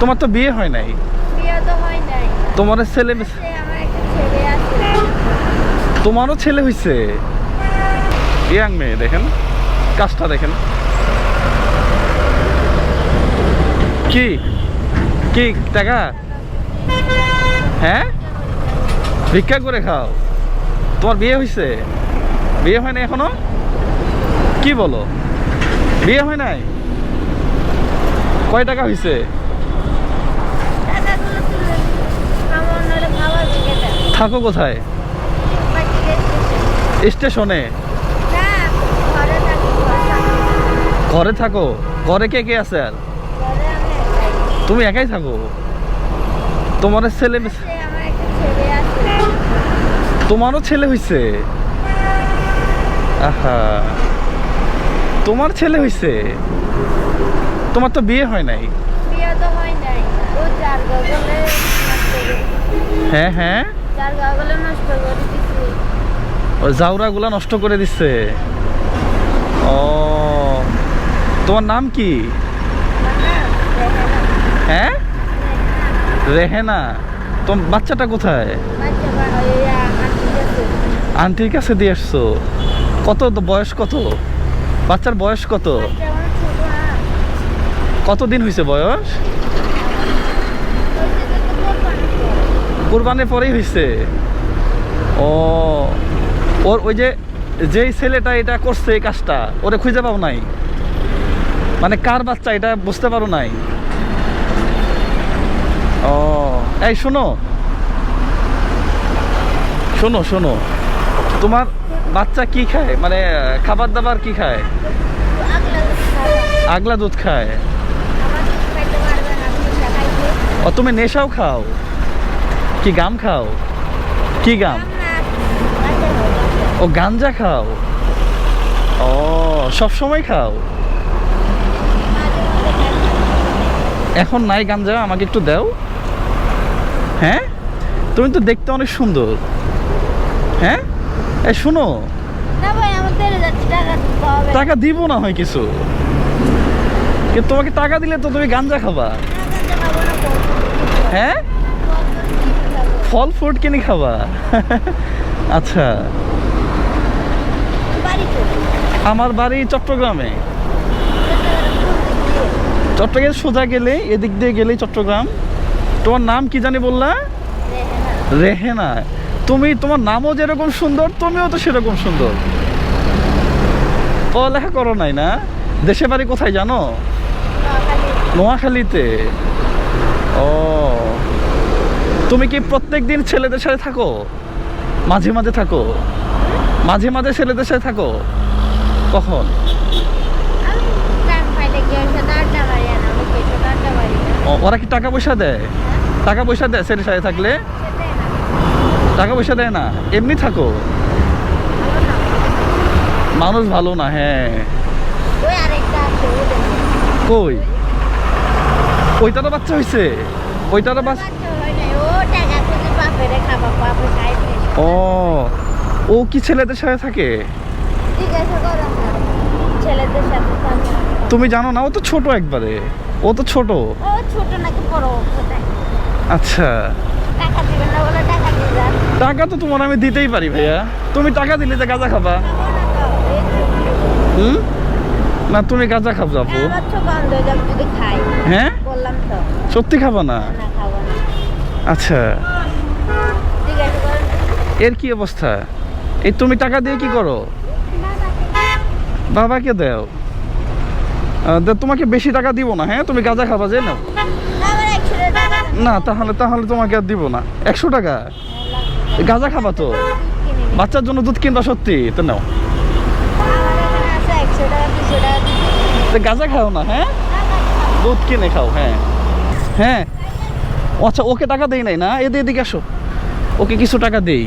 তোমার তো বিয়ে হয় নাই? তোমার ছেলে তোমারও ছেলে হয়েছে ইয়াং মেয়ে দেখেন। কাজটা দেখেন। কি? কি টাকা? হ্যাঁ? ভিক্ষা করে খাও। তোমার বিয়ে হয়েছে বিয়ে হয় নাই এখনও? কি বলো? বিয়ে হয় নাই? কয় টাকা হয়েছে টাকাগুলো তুলে আমার নইলে খাবার দিকে দেয় থাকো কোথায়? স্টেশনে? ঘরে থাকো। ঘরে কে কে আছে আর। তুমি একাই থাকো? তোমার ছেলে তোমারও ছেলে হয়েছে আহা। তোমার ছেলে হয়েছে তোমার তো বিয়ে হয় নাই? হয় হ্যাঁ। হ্যাঁ চার নষ্ট করে দিছি। ওই জাউরাগুলা নষ্ট করে দিচ্ছে ও তোমার নাম কি? হ্যাঁ? রেহেনা। তোমার বাচ্চাটা কোথায়? আন্টির কাছে। দিয়ে আসছো? কত বয়স কত? বাচ্চার বয়স কত? কতদিন হয়েছে বয়স? কোরবানের পরেই হয়েছে ও ওর ওই যে যেই ছেলেটা এটা করছে এই কাজটা ওরে খুঁজে পাও নাই? মানে কার বাচ্চা এটা বুঝতে পারো নাই? ও এই শোনো। শোনো শোনো। তোমার বাচ্চা কি খায়? মানে খাবার দাবার কি খায়? আগলা দুধ খায়। ও তুমি নেশাও খাও? কি গাম খাও? কি গাম? ও গাঞ্জা খাও? ও সব সময় খাও? এখন নাই গাঞ্জা আমাকে একটু দাও। হ্যাঁ? তুমি তো দেখতে অনেক সুন্দর। হ্যাঁ? এ শোনো। না ভাই আমার টাকা দিব না হয় কিছু। কিন্তু তোমাকে টাকা দিলে তো তুমি গাঞ্জা খাবা। হ্যাঁ? ফল ফ্রুট কিনে খাবা? আচ্ছা। আমার বাড়ি চট্টগ্রামে। চট্টগ্রাম সোজা গেলে এদিক দিয়ে গেলেই চট্টগ্রাম। তোমার নাম কি জানি বললা? রেহেনা। তুমি তোমার নামও যেরকম সুন্দর তুমিও তো সেরকম সুন্দর। পড়ালেখা করো নাই না? দেশে বাড়ি কোথায় জানো? নোয়াখালীতে। তুমি কি প্রত্যেক দিন ছেলেদের সাথে থাকো? মাঝে মাঝে থাকো। মাঝে মাঝে ছেলেদের সাথে থাকো। কখন? ওরা কি টাকা পয়সা দেয়? টাকা পয়সা দেয় ছেলের সাথে থাকলে? টাকা পয়সা দেয় না? এমনি থাকো। মানুষ ভালো না হ্যাঁ। কই? ওইটারও বাচ্চা হয়েছে ওইটারও বাচ্চা ও ও কি ছেলেদের সাথে থাকে। তুমি জানো না ও তো ছোট একবারে। ও তো ছোট। ছোট নাকি বড় আচ্ছা। টাকা তো তোমার আমি দিতেই পারি ভাইয়া। তুমি টাকা দিলে যে গাঁজা খাবা? হুম? না তুমি গাঁজা খাব আপু। হয়ে? সত্যি খাব না। আচ্ছা। এর কি অবস্থা? এই তুমি টাকা দিয়ে কি করো? বাবাকে দাও। তোমাকে বেশি টাকা দিব না হ্যাঁ? তুমি গাঁজা খাবা যে না, তাহলে তাহলে তোমাকে আর দিব না। একশো টাকা? গাঁজা খাবা তো? বাচ্চার জন্য দুধ কিনবা সত্যি, তো নাও। গাঁজা খাও না হ্যাঁ? দুধ কিনে খাও হ্যাঁ? হ্যাঁ আচ্ছা ওকে টাকা দেই নাই না? এদিকে এদিকে আসো। ওকে কিছু টাকা দেই।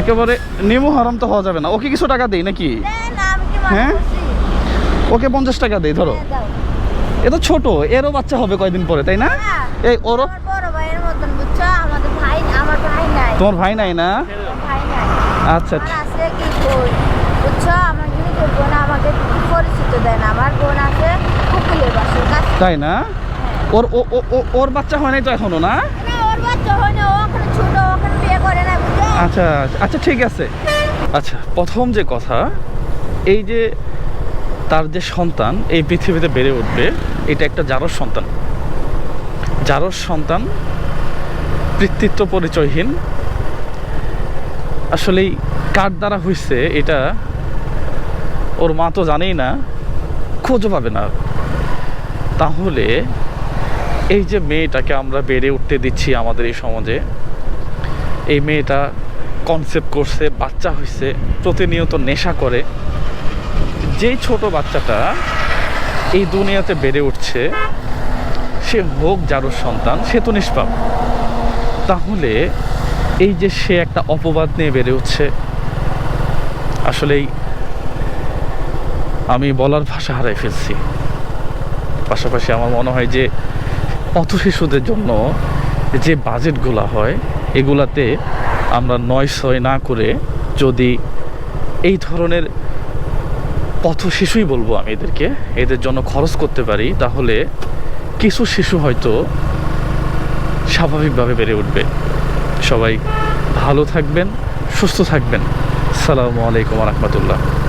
একেবারে নিমু হারাম তো হওয়া যাবে না। ওকে কিছু টাকা দেই নাকি? হ্যাঁ? ওকে পঞ্চাশ টাকা দেই ধরো। হ্যাঁ, এ তো ছোট এরও বাচ্চা হবে কয়দিন পরে তাই না? হ্যাঁ, এই ওরও ভাই তোমার ভাই নাই না? আচ্ছা তাই না। ওর ও- ও- ও- ওর বাচ্চা হয় নাই তো এখনও না? আচ্ছা আচ্ছা ঠিক আছে। আচ্ছা প্রথম যে কথা এই যে তার যে সন্তান এই পৃথিবীতে বেড়ে উঠবে এটা একটা জারস সন্তান। জারস সন্তান কৃতিত্ব পরিচয়হীন। আসলেই কার দ্বারা হয়েছে এটা ওর মা তো জানেই না খোঁজও পাবে না। তাহলে এই যে মেয়েটাকে আমরা বেড়ে উঠতে দিচ্ছি আমাদের এই সমাজে, এই মেয়েটা কনসেপ্ট করছে, বাচ্চা হয়েছে প্রতিনিয়ত নেশা করে। যেই ছোট বাচ্চাটা এই দুনিয়াতে বেড়ে উঠছে, সে হোক যারোর সন্তান, সে তো নিষ্পাপ। তাহলে এই যে সে একটা অপবাদ নিয়ে বেড়ে উঠছে, আসলেই আমি বলার ভাষা হারাই ফেলছি। পাশাপাশি আমার মনে হয় যে পথ শিশুদের জন্য যে বাজেটগুলো হয়, এগুলাতে আমরা নয় ছয় না করে যদি এই ধরনের পথ শিশুই বলব আমি এদেরকে, এদের জন্য খরচ করতে পারি, তাহলে কিছু শিশু হয়তো স্বাভাবিকভাবে বেড়ে উঠবে। সবাই ভালো থাকবেন, সুস্থ থাকবেন। সালামু আলাইকুম রহমতুল্লাহ।